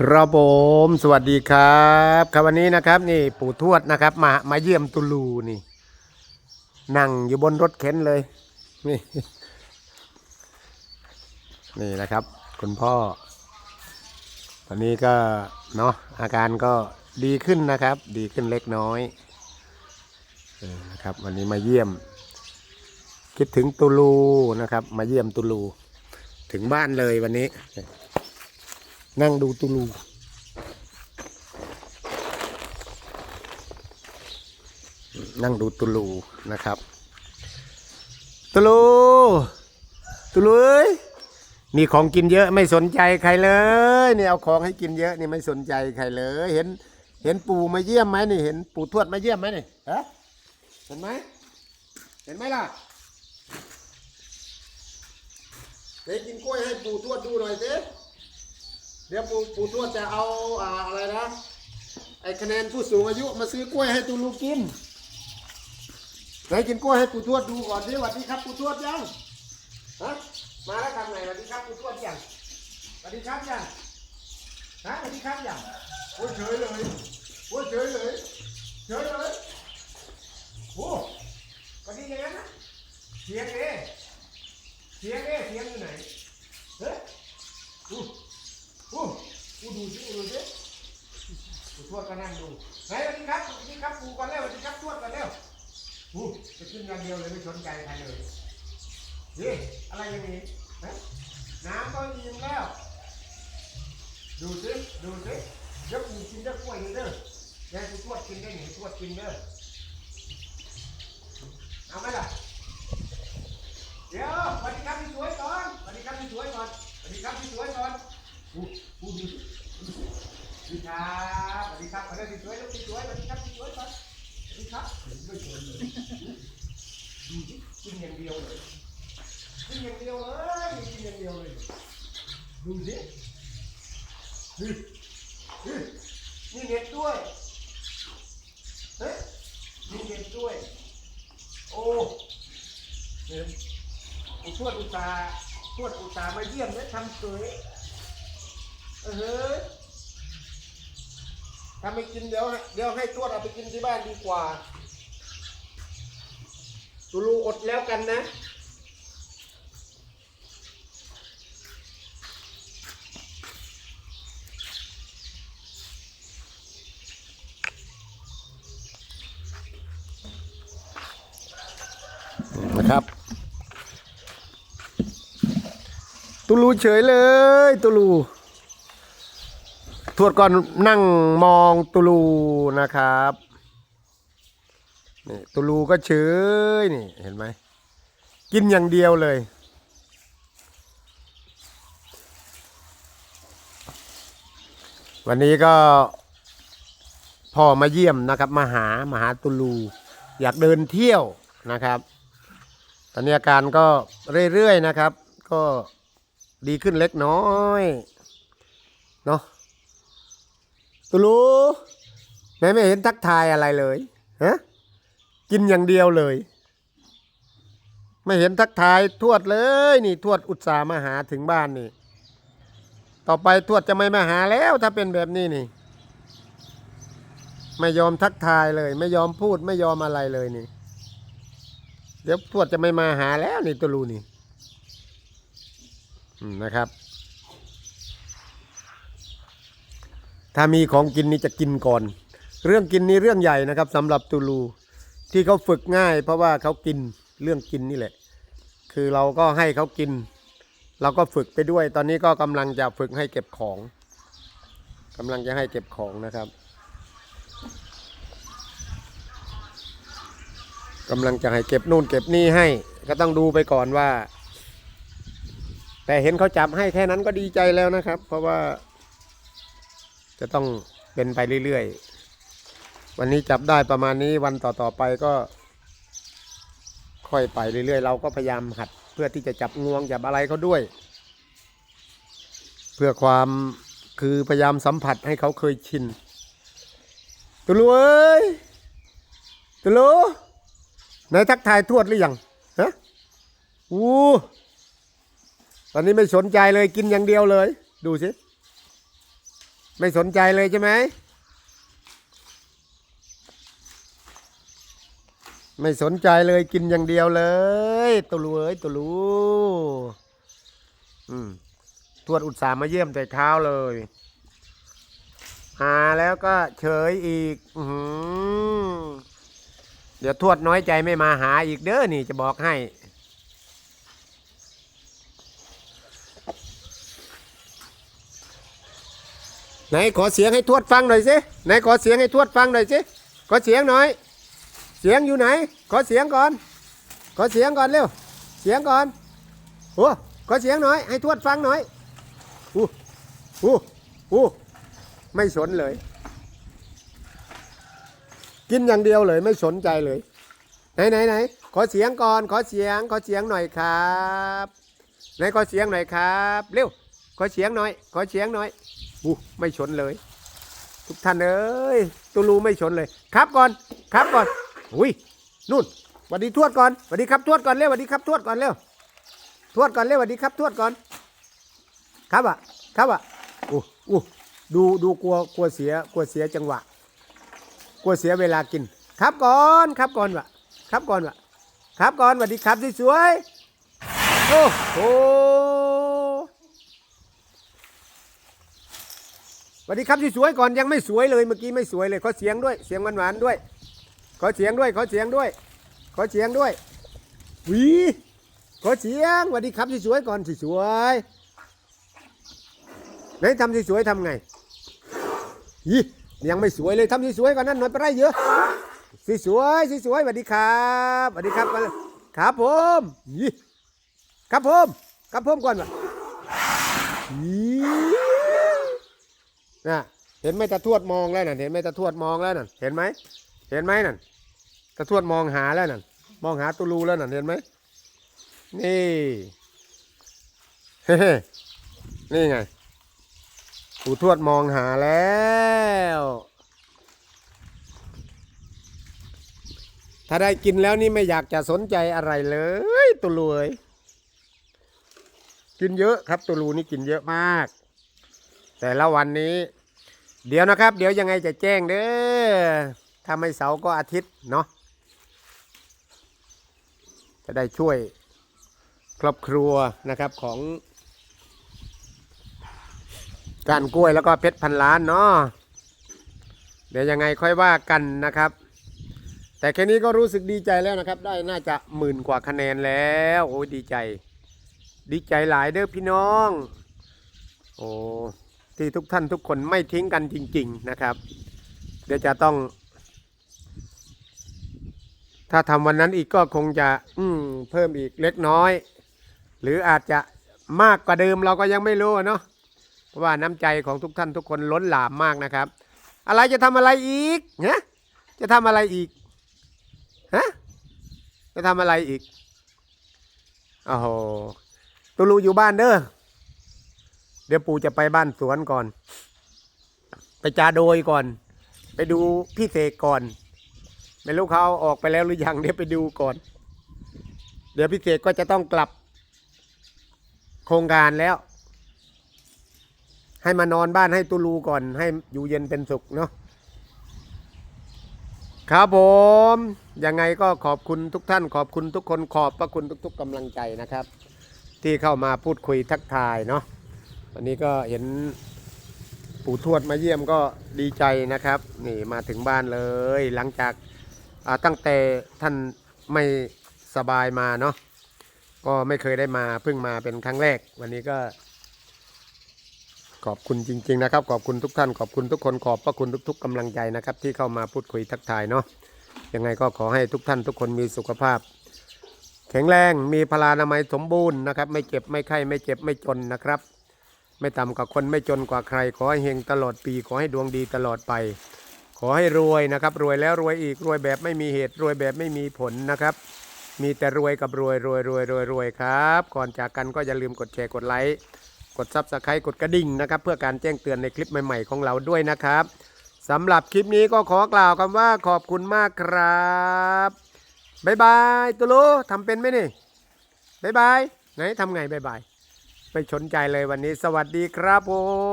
ครับผมสวัสดีครับครับวันนี้นะครับนี่ปู่ทวดนะครับ มามาเยี่ยมตุลูนี่ นั่งอยู่บนรถเข็นเลย นี่ นี่นะครับ คุณพ่อ ตอนนี้ก็เนาะอาการก็ดีขึ้นนะครับ ดีขึ้นเล็กน้อยเออนะครับ วันนี้มาเยี่ยม คิดถึงตุลูนะครับ มาเยี่ยมตุลู ถึงบ้านเลยวันนี้ นั่งดูตุลูนั่งดูตุลูนะครับตุลูตุลูเอ้ยมีของกินเยอะไม่สนใจใครเลยนี่เอาของให้กินเยอะนี่ไม่สนใจใครเลย เห็น เห็นปู่มาเยี่ยมไหมนี่เห็นปู่ทวดมาเยี่ยมไหมนี่ฮะเห็นไหมเห็นไหมล่ะเด็กกินกล้วยให้ปู่ทวดดูหน่อยสิ เดี๋ยวปู่ปู่ทวดจะเอาอ่าอะไรนะไอ้คะแนนผู้สูงอายุมาซื้อกล้วยให้ตูลูกกินไหนกินกล้วยให้ปู่ทวดดูก่อนสิสวัสดีครับปู่ทวดยังฮะมาแล้วกันไหนสวัสดีครับปู่ทวดยังสวัสดีครับยังฮะสวัสดีครับยังโอ้ยเฉยเลยโอ้ยเฉยเลยเฉยเลยโอ้สวัสดีอย่างนั้นนะเสียงเอเสียงเอเสียงอยู่ไหนเฮ้ยอู้ อู้อู้ดูสิอู้ดูสิปู่ทวดก็นั่งดูไหนสวัสดีครับสวัสดีครับปู่ก่อนแล้วสวัสดีครับทวดก่อนแล้วอู้จะขึ้นอย่างเดียวเลยไม่สนใจใครเลยนี่อะไรอย่างนี้ฮะน้ำก็อิ่มแล้ว ดูสิดูสิเดี๋ยวปู่กินเด้อกล้วยนี่เด้อแกปู่ทวดกินได้หนูทวดกินเด้อเอาไหมล่ะเดี๋ยวสวัสดีครับพี่สวยก่อนสวัสดีครับพี่สวยก่อนสวัสดีครับพี่สวยก่อน สวัสดีครับสวัสดีครับขอเรียกพี่สวยลูกสวยสวัสดีครับสวยก่อนสวัสดีครับเห็นไม่สวยเลยดูสิกินอย่างเดียวเลยกินอย่างเดียวเลยกินอย่างเดียวเลยดูสิดูนี่เน็ตด้วยเฮ้ยนี่เน็ตด้วย โอ้เนี่ยผมทวดอุตสาห์ทวดอุตสาห์มาเยี่ยมและทำสวย เออถ้าไม่กินเดี๋ยวเดี๋ยวให้ทวดเอาไปกินที่บ้านดีกว่าตูลูอดแล้วกันนะ นะครับตูลูเฉยเลยตูลู ทวดก่อนนั่งมองตูลูนะครับนี่ตูลูก็เฉยนี่เห็นไหมกินอย่างเดียวเลย วันนี้ก็พ่อมาเยี่ยมนะครับมาหามาหาตูลู อยากเดินเที่ยวนะครับ ตอนนี้อาการก็เรื่อยๆนะครับ ก็ดีขึ้นเล็กน้อยเนาะ ตุลูไหนไม่เห็นทักทายอะไรเลยฮะกินอย่างเดียวเลย ไม่เห็นทักทายทวดเลย นี่ทวดอุตส่าห์มาหาถึงบ้านนี่ ต่อไปทวดจะไม่มาหาแล้วถ้าเป็นแบบนี้นี่ ไม่ยอมทักทายเลย ไม่ยอมพูดไม่ยอมอะไรเลยนี่ เดี๋ยวทวดจะไม่มาหาแล้วนี่ตุลูนี่นะครับ ถ้ามีของกินนี่จะกินก่อน เรื่องกินนี่เรื่องใหญ่นะครับสำหรับตูลูที่เขาฝึกง่าย เพราะว่าเขากินเรื่องกินนี่แหละ คือเราก็ให้เขากิน เราก็ฝึกไปด้วย ตอนนี้ก็กำลังจะฝึกให้เก็บของกำลังจะให้เก็บของนะครับกำลังจะให้เก็บนู่นเก็บนี่ให้ ก็ต้องดูไปก่อนว่า แต่เห็นเขาจับให้แค่นั้นก็ดีใจแล้วนะครับ เพราะว่า จะต้องเป็นไปเรื่อยๆ วันนี้จับได้ประมาณนี้วันต่อๆไปก็ ค่อยไปเรื่อยๆ เราก็พยายามหัดเพื่อที่จะจับงวงจับอะไรเขาด้วย เพื่อความคือพยายามสัมผัสให้เขาเคยชินตุลูเอ้ยตุลูไหนทักทายทวดหรือยังฮะอู้ตอนนี้ไม่สนใจเลยกินอย่างเดียวเลย ดูสิ ไม่สนใจเลยใช่ไหม ไม่สนใจเลยกินอย่างเดียวเลยตุลูเอ้ยตุลูอืมทวดอุตส่าห์มาเยี่ยมแต่เช้าเลย หาแล้วก็เฉยอีก อืเดี๋ยวทวดน้อยใจไม่มาหาอีกเด้อนี่จะบอกให้ ไหนขอเสียงให้ทวดฟังหน่อยสิไหนขอเสียงให้ทวดฟังหน่อยสิขอเสียงหน่อย เสียงอยู่ไหน ขอเสียงก่อน ขอเสียงก่อนเร็ว เสียงก่อนโอ้ขอเสียงหน่อย ให้ทวดฟังหน่อยอู้อู้อู้ไม่สนเลย กินอย่างเดียวเลยไม่สนใจเลย ไหนไหนไหนขอเสียงก่อน ขอเสียง ขอเสียงหน่อยครับ ไหนขอเสียงหน่อยครับ เร็ว ขอเสียงหน่อย ขอเสียงหน่อย อู้ไม่สนเลย ทุกท่านเอ้ยตูรูไม่สนเลย ครับก่อน ครับก่อนอุ้ยนู่นสวัสดีทวดก่อนสวัสดีครับทวดก่อนเร็วสวัสดีครับทวดก่อนเร็วทวดก่อนเร็วสวัสดีครับทวดก่อน ครับอะ ครับอะโอ้โอ้ดูดูกลัวกลัวเสียกลัวเสียจังหวะ กลัวเสียเวลากิน ครับก่อนครับก่อนวะครับก่อนวะครับก่อนสวัสดีครับสวยๆโอ้โห สวัสดีครับสวยก่อนยังไม่สวยเลยเมื่อกี้ไม่สวยเลยขอเสียงด้วยเสียงหวานๆด้วย ขอเสียงด้วย ขอเสียงด้วย ขอเสียงด้วยวีขอเสียงสวัสดีครับสวยก่อนสวยไหนทำสวยทำไงยี่ยังไม่สวยเลยทำสวยก่อนนั่นหน่อยไปไรเยอะสวยๆสวยสวัสดีครับสวัสดีครับครับผมยี่ครับผมครับผมก่อนวะยี่ น่ะเห็นไหมตาทวดมองแล้วน่ะเห็นไหมตาทวดมองแล้วน่ะเห็นไหมเห็นไหมนั่นตะทวดมองหาแล้วนั่นมองหาตูรูแล้วนั่นเห็นไหมนี่เฮ้นี่ไงปู่ทวดมองหาแล้ว ถ้าได้กินแล้วนี่ไม่อยากจะสนใจอะไรเลยตูรูเอ้ยกินเยอะครับตูรูนี่กินเยอะมาก แต่ละวันนี้ เดี๋ยวนะครับ เดี๋ยวยังไงจะแจ้งเด้อถ้าไม่เสาร์ก็อาทิตย์เนาะจะได้ช่วยครอบครัวนะครับของ การกล้วยแล้วก็เพชรพันล้านเนาะเดี๋ยวยังไงค่อยว่ากันนะครับ แต่แค่นี้ก็รู้สึกดีใจแล้วนะครับ ได้น่าจะหมื่นกว่าคะแนนแล้วโอ้ยดีใจ ดีใจหลายเด้อพี่น้อง โอ้ ที่ทุกท่านทุกคนไม่ทิ้งกันจริง ๆนะครับ เดี๋ยวจะต้อง ถ้าทำวันนั้นอีกก็คงจะอืเพิ่มอีกเล็กน้อย หรืออาจจะมากกว่าเดิมเราก็ยังไม่รู้เนาะเพราะว่าน้ำใจของทุกท่านทุกคนล้นหลามมากนะครับ อะไรจะทำอะไรอีกฮะจะทำอะไรอีกฮะจะทำอะไรอีกโอ้โหตูลูอยู่บ้านเด้อ เดี๋ยวปู่จะไปบ้านสวนก่อน ไปจาโดยก่อน ไปดูพี่เสกก่อน ไม่รู้เขาอออกไปแล้วหรือยังเดี๋ยวไปดูก่อน เดี๋ยวพี่เสกก็จะต้องกลับ โครงการแล้ว ให้มานอนบ้านให้ตูลูก่อน ให้อยู่เย็นเป็นสุขเนาะครับผม ยังไงก็ขอบคุณทุกท่าน ขอบคุณทุกคนขอบพระคุณทุก ๆกำลังใจนะครับ ที่เข้ามาพูดคุยทักทายเนาะ วันนี้ก็เห็นปู่ทวดมาเยี่ยมก็ดีใจนะครับ นี่มาถึงบ้านเลย หลังจากาตั้งแต่ท่านไม่สบายมาเนาะก็ไม่เคยได้มาเพิ่งมาเป็นครั้งแรก วันนี้ก็ ขอบคุณจริง ๆ นะครับ ขอบคุณทุกท่านขอบคุณทุกคนขอบพระคุณทุก ๆกำลังใจนะครับ ที่เข้ามาพูดคุยทักทายเนาะยังไงก็ขอให้ทุกท่านทุกคนมีสุขภาพ แข็งแรงมีพลานามัยสมบูรณ์นะครับ ไม่เจ็บไม่ไข้ไม่เจ็บไม่จนนะครับ ไม่ต่ำกว่าคนไม่จนกว่าใคร ขอให้เฮงตลอดปี ขอให้ดวงดีตลอดไป ขอให้รวยนะครับ รวยแล้วรวยอีกรวยแบบไม่มีเหตุรวยแบบไม่มีผลนะครับ มีแต่รวยกับรวยรวยรวยรวยรวยครับ ก่อนจากกันก็อย่าลืมกดแชร์กดไลค์กดซับสไครต์กดกระดิ่งนะครับ เพื่อการแจ้งเตือนในคลิปใหม่ๆของเราด้วยนะครับสำหรับคลิปนี้ก็ขอกล่าวคำว่าขอบคุณมากครับบ๊ายบายตุลูทำเป็นไหมนี่บ๊ายบายไหนทำไงบ๊ายบาย ไม่สนใจเลยวันนี้ สวัสดีครับผม